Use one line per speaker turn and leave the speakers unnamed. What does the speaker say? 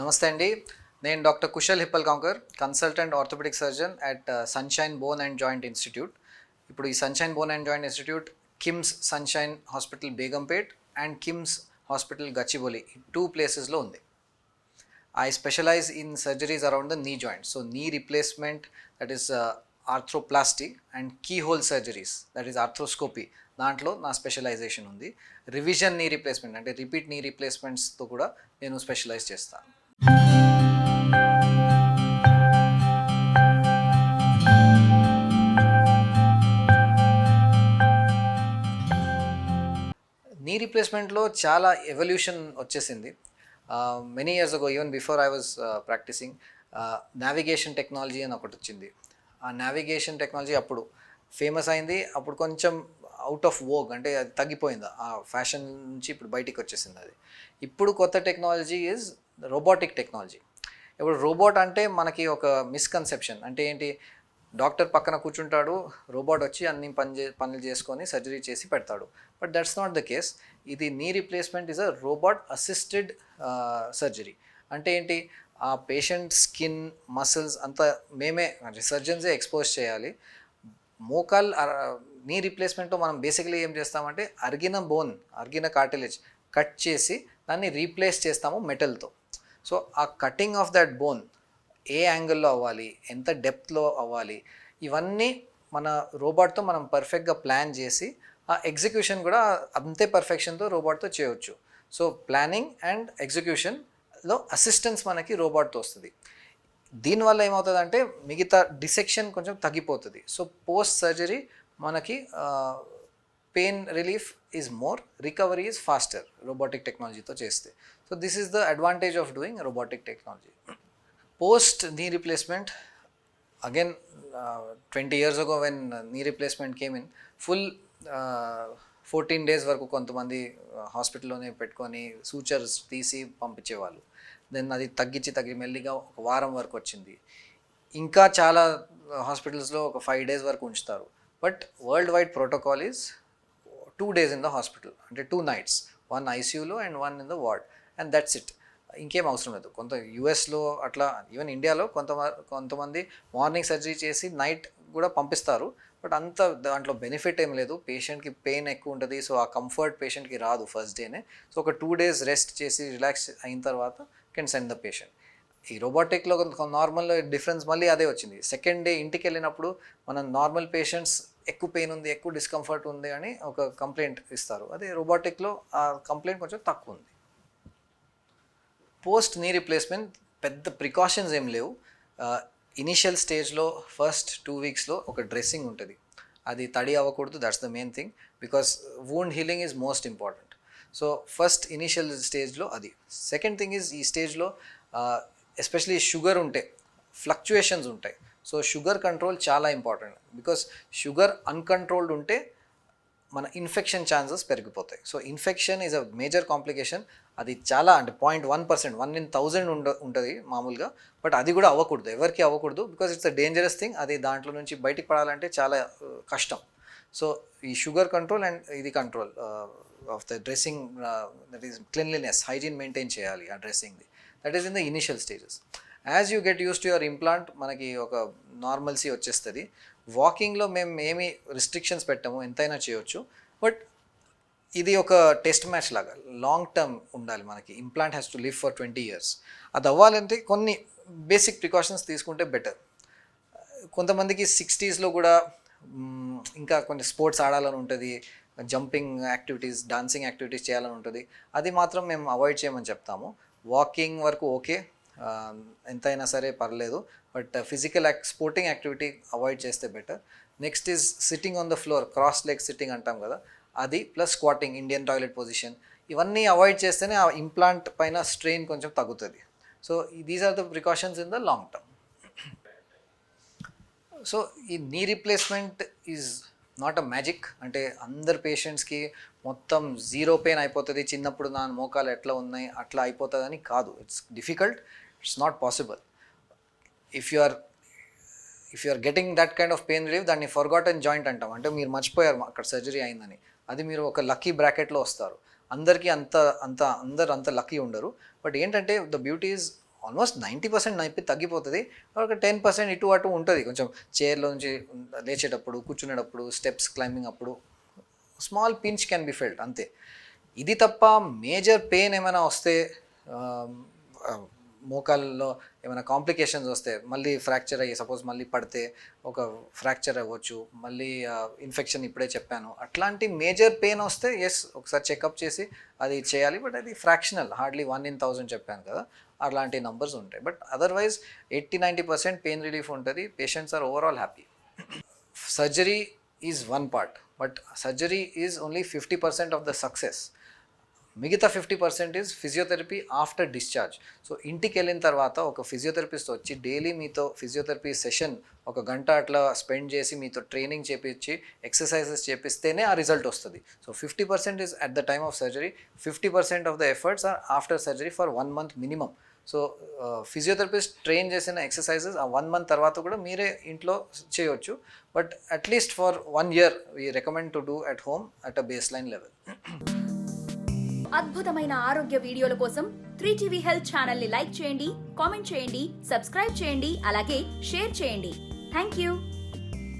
నమస్తే అండి. నేను doctor Kushal Hippalgaonkar consultant orthopaedic surgeon at Sunshine Bone and Joint Institute ఇప్పుడు ఈ Sunshine Bone and Joint Institute KIMS Sunshine Hospital Begumpet and KIMS Hospital Gachibowli two ప్లేసెస్లో ఉంది. I specialise in surgeries around the knee joint so knee replacement that is arthroplasty and key hole surgeries that is arthroscopy దాంట్లో నా specialisation ఉంది. Revision knee replacement అంటే repeat నీ రీప్లేస్మెంట్స్తో కూడా నేను specialise చేస్తాను. ప్లేస్మెంట్లో చాలా ఎవల్యూషన్ వచ్చేసింది. Many years ago even before I was practising navigation technology అని ఒకటి వచ్చింది. ఆ నావిగేషన్ టెక్నాలజీ అప్పుడు ఫేమస్ అయింది. అప్పుడు కొంచెం అవుట్ ఆఫ్ వోగ్ అంటే అది తగ్గిపోయింది. ఆ ఫ్యాషన్ నుంచి ఇప్పుడు బయటికి వచ్చేసింది అది. ఇప్పుడు కొత్త టెక్నాలజీ ఈజ్ రోబోటిక్ టెక్నాలజీ ఇప్పుడు రోబోట్ అంటే మనకి ఒక మిస్కన్సెప్షన్ అంటే ఏంటి? డాక్టర్ పక్కన కూర్చుంటాడు రోబోట్ వచ్చి అన్ని పని చే పనులు చేసుకొని సర్జరీ చేసి పెడతాడు. But that's not the case ఇది knee replacement is a robot assisted surgery అంటే ఏంటి? ఆ పేషెంట్ స్కిన్ మసిల్స్ అంతా మేమే అంటే సర్జన్సే ఎక్స్పోజ్ చేయాలి. మోకాల్ నీ రీప్లేస్మెంట్తో మనం బేసికలీ ఏం చేస్తామంటే అరిగిన బోన్ అరిగిన కార్టిలేజ్ కట్ చేసి దాన్ని రీప్లేస్ చేస్తాము మెటల్తో సో ఆ కటింగ్ ఆఫ్ దట్ బోన్ ఏ యాంగిల్లో అవ్వాలి? ఎంత డెప్త్లో అవ్వాలి? ఇవన్నీ మన రోబోట్తో మనం పర్ఫెక్ట్గా ప్లాన్ చేసి ఆ ఎగ్జిక్యూషన్ కూడా అంతే పర్ఫెక్షన్తో రోబోట్తో చేయవచ్చు సో ప్లానింగ్ అండ్ ఎగ్జిక్యూషన్లో అసిస్టెన్స్ మనకి రోబోట్తో వస్తుంది. దీనివల్ల ఏమవుతుందంటే మిగతా డిసెక్షన్ కొంచెం తగ్గిపోతుంది. సో పోస్ట్ సర్జరీ మనకి pain relief is more recovery is faster robotic టెక్నాలజీతో చేస్తే. So this is the advantage of doing robotic technology. Post knee replacement again twenty years ఒక when knee replacement came in full fourteen days వరకు కొంతమంది uh, హాస్పిటల్లోనే పెట్టుకొని sutures తీసి పంపించేవాళ్ళు. Then అది తగ్గించి తగ్గి మెల్లిగా ఒక వారం వరకు వచ్చింది. ఇంకా చాలా uh, హాస్పిటల్స్లో ఒక ఫైవ్ డేస్ వరకు ఉంచుతారు. But world wide protocol is two days in the hospital అంటే టూ నైట్స్ వన్ ఐసీయూలో and one in the ward and that's it ఇంకేం అవసరం లేదు. కొంత యూఎస్లో అట్లా ఈవెన్ ఇండియాలో కొంత కొంతమంది మార్నింగ్ సర్జరీ చేసి నైట్ కూడా పంపిస్తారు. బట్ అంత దాంట్లో బెనిఫిట్ ఏం లేదు. పేషెంట్కి పెయిన్ ఎక్కువ ఉంటుంది. సో ఆ కంఫర్ట్ పేషెంట్కి రాదు ఫస్ట్ డేనే. సో ఒక టూ డేస్ రెస్ట్ చేసి రిలాక్స్ అయిన తర్వాత కెన్ సెండ్ ద పేషెంట్. ఈ రోబోటిక్లో నార్మల్ డిఫరెన్స్ మళ్ళీ అదే వచ్చింది. సెకండ్ డే ఇంటికి వెళ్ళినప్పుడు మనం నార్మల్ పేషెంట్స్ ఎక్కువ పెయిన్ ఉంది ఎక్కువ డిస్కంఫర్ట్ ఉంది అని ఒక కంప్లైంట్ ఇస్తారు. అదే రోబోటిక్లో ఆ కంప్లైంట్ కొంచెం తక్కువ ఉంది. పోస్ట్ నీ రీప్లేస్మెంట్ పెద్ద ప్రికాషన్స్ ఏం లేవు. ఇనిషియల్ స్టేజ్లో ఫస్ట్ టూ వీక్స్లో ఒక డ్రెస్సింగ్ ఉంటుంది. అది తడి అవ్వకూడదు that's the main thing because wound healing is most important so first initial స్టేజ్లో అది. సెకండ్ థింగ్ ఈజ్ ఈ స్టేజ్లో ఎస్పెషలీ షుగర్ ఉంటే ఫ్లక్చుయేషన్స్ ఉంటాయి. సో షుగర్ కంట్రోల్ చాలా ఇంపార్టెంట్ బికాస్ షుగర్ అన్కంట్రోల్డ్ ఉంటే మన ఇన్ఫెక్షన్ ఛాన్సెస్ పెరిగిపోతాయి. So infection is a major complication అది చాలా అంటే point one percent one in thousand ఉండ ఉంటుంది మామూలుగా. బట్ అది కూడా అవ్వకూడదు. ఎవరికి అవ్వకూడదు because it's a dangerous thing అది దాంట్లో నుంచి బయటికి పడాలంటే చాలా uh, కష్టం. సో ఈ షుగర్ కంట్రోల్ అండ్ ఇది control of the dressing that is cleanliness hygiene maintain చేయాలి ఆ డ్రెస్సింగ్ది that is in the initial stages as you get use to your implant మనకి ఒక నార్మల్సీ వచ్చేస్తుంది. వాకింగ్లో మేము ఏమి రిస్ట్రిక్షన్స్ పెట్టాము ఎంతైనా చేయొచ్చు. బట్ ఇది ఒక టెస్ట్ మ్యాచ్ లాగా లాంగ్ టర్మ్ ఉండాలి మనకి. Implant has to live for twenty years అది అవ్వాలంటే కొన్ని బేసిక్ ప్రికాషన్స్ తీసుకుంటే బెటర్ కొంతమందికి సిక్స్టీస్లో కూడా ఇంకా కొన్ని స్పోర్ట్స్ ఆడాలని ఉంటుంది. జంపింగ్ యాక్టివిటీస్ డాన్సింగ్ యాక్టివిటీస్ చేయాలని ఉంటుంది. అది మాత్రం మేము అవాయిడ్ చేయమని చెప్తాము. వాకింగ్ వరకు ఓకే Um, ఎంతైనా సరే పర్లేదు but physical ac sporting activity avoid చేస్తే better next is sitting on the floor cross leg sitting అంటాం కదా అది plus squatting Indian toilet position ఇవన్నీ అవాయిడ్ చేస్తేనే ఆ ఇంప్లాంట్ పైన స్ట్రెయిన్ కొంచెం తగ్గుతుంది. So these are the precautions in the long term so ఈ knee replacement is not a magic అంటే అందరు పేషెంట్స్కి మొత్తం జీరో పెయిన్ అయిపోతుంది చిన్నప్పుడు నా మోకాలు ఎట్లా ఉన్నాయి అట్లా అయిపోతుందని కాదు. It's difficult it's not possible if you are if you are getting that kind of pain relief దాన్ని ఫర్గాటన్ జాయింట్ అంటాం. అంటే మీరు మర్చిపోయారు అక్కడ సర్జరీ అయిందని. అది మీరు ఒక లక్కీ బ్రాకెట్లో వస్తారు. అందరికీ అంత అంత అందరు అంత లక్కీ ఉండరు. బట్ ఏంటంటే the beauty is almost ninety percent నొప్పి తగ్గిపోతుంది. ఒక టెన్ పర్సెంట్ ఇటు అటు ఉంటుంది. కొంచెం చైర్లో నుంచి లేచేటప్పుడు కూర్చునేటప్పుడు స్టెప్స్ క్లైంబింగ్ అప్పుడు small pinch can be felt అంతే. ఇది తప్ప మేజర్ పెయిన్ ఏమైనా వస్తే um, um, మోకాల్లో ఏమైనా కాంప్లికేషన్స్ వస్తే మళ్ళీ ఫ్రాక్చర్ అయ్యి సపోజ్ మళ్ళీ పడితే ఒక ఫ్రాక్చర్ అవ్వచ్చు మళ్ళీ ఇన్ఫెక్షన్ ఇప్పుడే చెప్పాను. అట్లాంటి మేజర్ పెయిన్ వస్తే ఎస్ ఒకసారి చెకప్ చేసి అది చేయాలి. బట్ అది fractional hardly one in thousand చెప్పాను కదా అలాంటి నంబర్స్ ఉంటాయి. But otherwise eighty ninety percent pain relief ఉంటుంది. Patients are overall happy. Surgery is one part but surgery is only fifty percent of the success మిగతా fifty percent is physiotherapy after discharge. So ఇంటికి వెళ్ళిన తర్వాత ఒక physiotherapist వచ్చి daily మీతో physiotherapy session ఒక గంట అట్లా స్పెండ్ చేసి మీతో ట్రైనింగ్ చేపించి ఎక్సర్సైజెస్ చేపిస్తేనే ఆ రిజల్ట్ వస్తుంది. So fifty percent is at the time of surgery. Fifty percent of the efforts are after surgery for one month minimum. So physiotherapist train చేసిన ఎక్సర్సైజెస్ ఆ వన్ మంత్ తర్వాత కూడా మీరే ఇంట్లో చేయొచ్చు. But at least for one year we recommend to do at home at a base line level.
అద్భుతమైన ఆరోగ్య వీడియోల కోసం త్రీ టీవీ హెల్త్ ఛానల్ని లైక్ చేయండి కామెంట్ చేయండి సబ్స్క్రైబ్ చేయండి అలాగే షేర్ చేయండి. Thank you